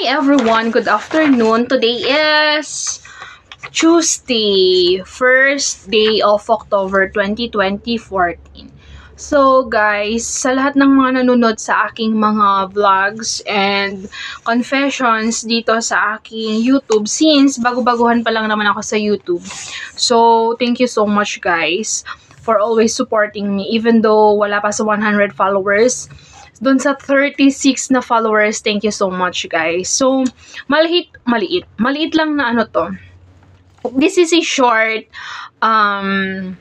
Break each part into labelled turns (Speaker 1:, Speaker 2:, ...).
Speaker 1: Hi everyone, good afternoon. Today is Tuesday, first day of October 2020-14. So guys, sa lahat ng mga nanonood sa aking mga vlogs and confessions dito sa aking YouTube, since bago-baguhan pa lang naman ako sa YouTube. So, thank you so much guys for always supporting me even though wala pa sa 100 followers doon sa 36 na followers, thank you so much guys. So, maliit, maliit, maliit lang na ano to. This is a short um,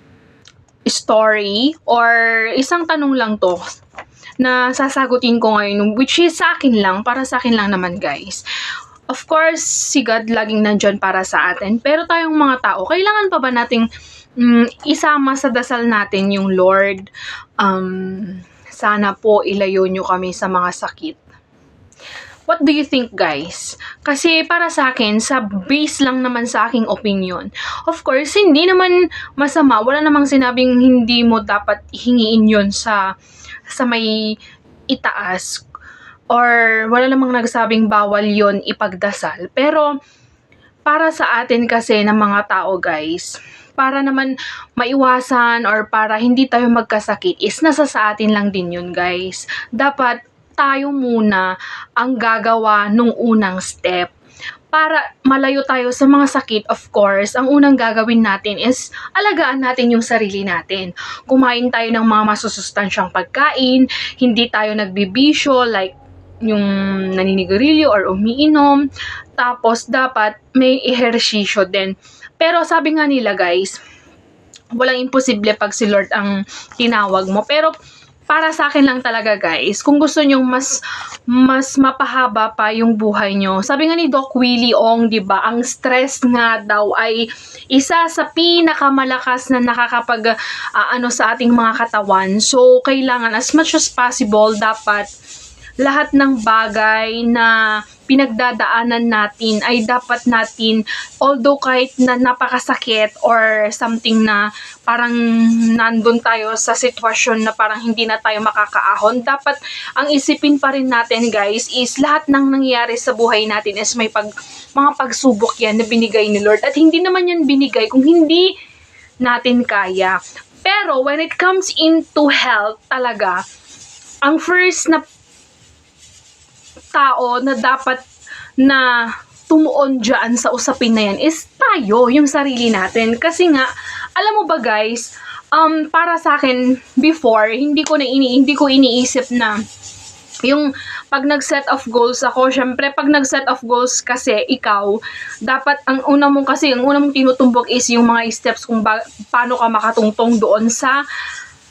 Speaker 1: story or isang tanong lang to na sasagutin ko ngayon, which is sa akin lang, para sa akin lang naman guys. Of course, si God laging nandyan para sa atin. Pero tayong mga tao, kailangan pa ba nating mm, isama sa dasal natin yung Lord? Um, sana po ilayo nyo kami sa mga sakit. What do you think guys? Kasi para sa akin, sa base lang naman sa aking opinion. Of course, hindi naman masama. Wala namang sinabing hindi mo dapat hingiin yon sa sa may itaas. Or wala namang nagsabing bawal yon ipagdasal. Pero para sa atin kasi ng mga tao guys, para naman maiwasan or para hindi tayo magkasakit is nasa sa atin lang din yun guys. Dapat tayo muna ang gagawa nung unang step. Para malayo tayo sa mga sakit, of course, ang unang gagawin natin is alagaan natin yung sarili natin. Kumain tayo ng mga masusustansyang pagkain, hindi tayo nagbibisyo like yung naninigarilyo or umiinom. Tapos, dapat may ehersisyo din. Pero sabi nga nila guys, walang imposible pag si Lord ang tinawag mo. Pero para sa akin lang talaga guys, kung gusto nyo mas mas mapahaba pa yung buhay nyo. Sabi nga ni Doc Willie Ong, 'di ba, ang stress nga daw ay isa sa pinakamalakas na nakakapag uh, ano sa ating mga katawan. So kailangan as much as possible dapat lahat ng bagay na pinagdadaanan natin ay dapat natin, although kahit na napakasakit or something na parang nandun tayo sa sitwasyon na parang hindi na tayo makakaahon, dapat ang isipin pa rin natin guys is lahat ng nangyayari sa buhay natin is may pag, mga pagsubok yan na binigay ni Lord. At hindi naman yan binigay kung hindi natin kaya. Pero when it comes into health talaga, ang first na tao na dapat na tumuon dyan sa usapin na yan is tayo, yung sarili natin. Kasi nga, alam mo ba guys, um, para sa akin, before, hindi ko na ini, hindi ko iniisip na yung pag nag-set of goals ako, syempre pag nag-set of goals kasi ikaw, dapat ang una mong kasi, ang una mong tinutumbok is yung mga steps kung ba, paano ka makatungtong doon sa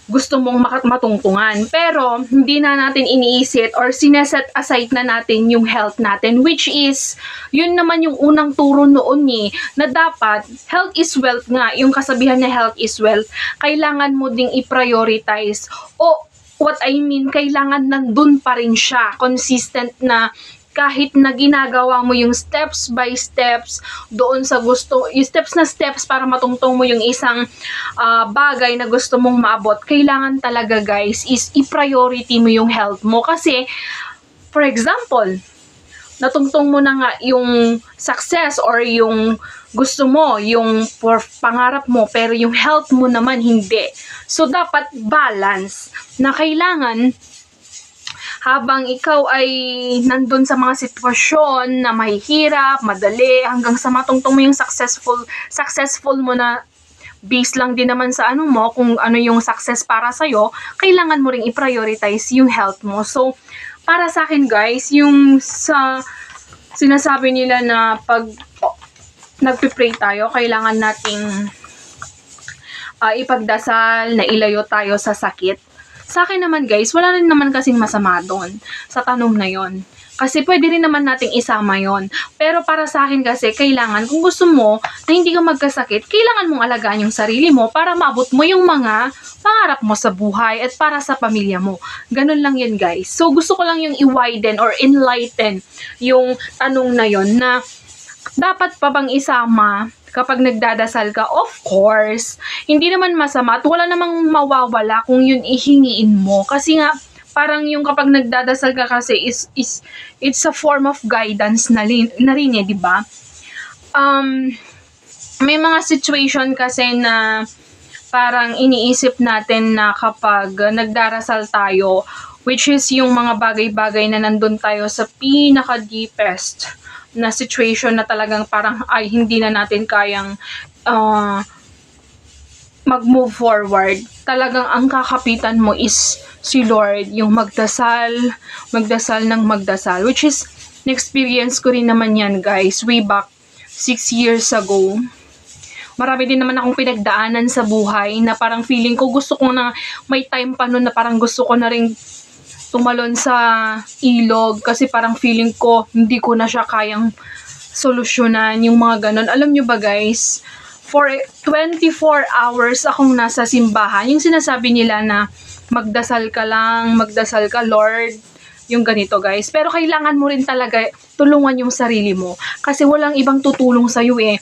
Speaker 1: gusto mong matungtungan. Pero, hindi na natin iniisip or sineset aside na natin yung health natin, which is, yun naman yung unang turo noon ni, na dapat, health is wealth nga, yung kasabihan na health is wealth, kailangan mo ding i-prioritize o what I mean, kailangan nandun pa rin siya, consistent na kahit na ginagawa mo yung steps by steps doon sa gusto, yung steps na steps para matungtong mo yung isang uh, bagay na gusto mong maabot, kailangan talaga guys is i-priority mo yung health mo. Kasi, for example, natungtong mo na nga yung success or yung gusto mo, yung for pangarap mo, pero yung health mo naman hindi. So, dapat balance na kailangan habang ikaw ay nandun sa mga sitwasyon na mahihirap, madali, hanggang sa matungtong mo yung successful, successful mo na base lang din naman sa ano mo, kung ano yung success para sa'yo, kailangan mo ring i-prioritize yung health mo. So, para sa akin guys, yung sa sinasabi nila na pag oh, nagpe-pray tayo, kailangan nating uh, ipagdasal na ilayo tayo sa sakit. Sa akin naman guys, wala rin naman kasing masama doon sa tanong na yon. Kasi pwede rin naman nating isama yon. Pero para sa akin kasi, kailangan, kung gusto mo na hindi ka magkasakit, kailangan mong alagaan yung sarili mo para maabot mo yung mga pangarap mo sa buhay at para sa pamilya mo. Ganun lang yan guys. So gusto ko lang yung i-widen or enlighten yung tanong na yon na dapat pa bang isama kapag nagdadasal ka, of course, hindi naman masama at wala namang mawawala kung yun ihingiin mo. Kasi nga, parang yung kapag nagdadasal ka kasi is, is it's a form of guidance na, rin, na rin eh, di ba? Um, may mga situation kasi na parang iniisip natin na kapag nagdarasal tayo, which is yung mga bagay-bagay na nandun tayo sa pinaka-deepest na situation na talagang parang ay hindi na natin kayang uh, mag-move forward. Talagang ang kakapitan mo is si Lord, yung magdasal, magdasal ng magdasal, which is, na-experience ko rin naman yan guys, way back six years ago marami din naman akong pinagdaanan sa buhay na parang feeling ko gusto ko na may time pa nun na parang gusto ko na ring tumalon sa ilog kasi parang feeling ko hindi ko na siya kayang solusyonan yung mga ganon. Alam nyo ba guys, for 24 hours akong nasa simbahan, yung sinasabi nila na magdasal ka lang, magdasal ka Lord, yung ganito guys. Pero kailangan mo rin talaga tulungan yung sarili mo kasi walang ibang tutulong sa'yo eh.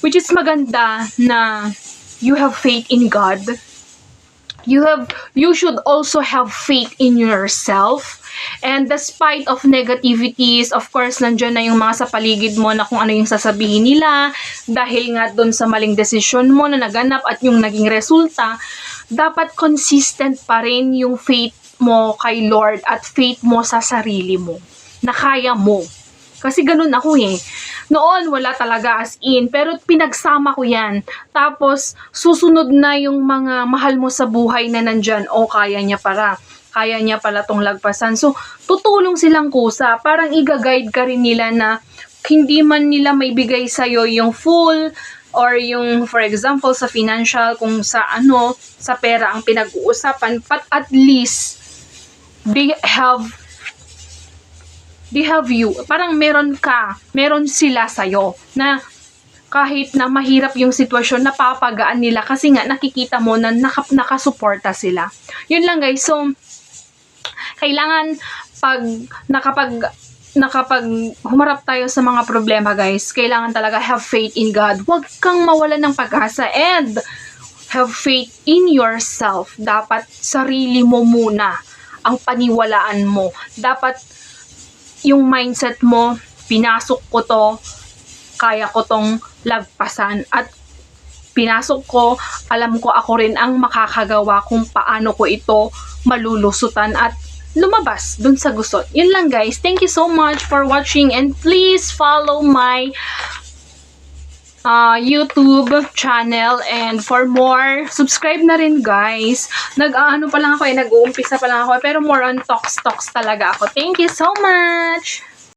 Speaker 1: Which is maganda na you have faith in God. You have you should also have faith in yourself. And despite of negativities, of course, nandiyan na yung mga sa paligid mo na kung ano yung sasabihin nila dahil nga doon sa maling desisyon mo na naganap at yung naging resulta, dapat consistent pa rin yung faith mo kay Lord at faith mo sa sarili mo na kaya mo. Kasi ganun ako eh. Noon, wala talaga as in. Pero pinagsama ko yan. Tapos, susunod na yung mga mahal mo sa buhay na nandyan. O, kaya niya para. Kaya niya pala tong lagpasan. So, tutulong silang kusa. Parang iga-guide ka rin nila na hindi man nila may bigay sa'yo yung full or yung, for example, sa financial, kung sa ano, sa pera ang pinag-uusapan, but at least, they have they have you. Parang meron ka, meron sila sa'yo na kahit na mahirap yung sitwasyon, napapagaan nila kasi nga nakikita mo na naka, nakasuporta sila. Yun lang guys. So, kailangan pag nakapag nakapag humarap tayo sa mga problema guys, kailangan talaga have faith in God. Huwag kang mawalan ng pag-asa and have faith in yourself. Dapat sarili mo muna ang paniwalaan mo. Dapat yung mindset mo, pinasok ko to, kaya ko tong lagpasan at pinasok ko, alam ko ako rin ang makakagawa kung paano ko ito malulusutan at lumabas dun sa gusot. Yun lang guys. Thank you so much for watching and please follow my uh, YouTube channel and for more, subscribe na rin guys. Nag-ano pa lang ako eh, nag-uumpisa pa lang ako pero more on talks talks talaga ako. Thank you so much!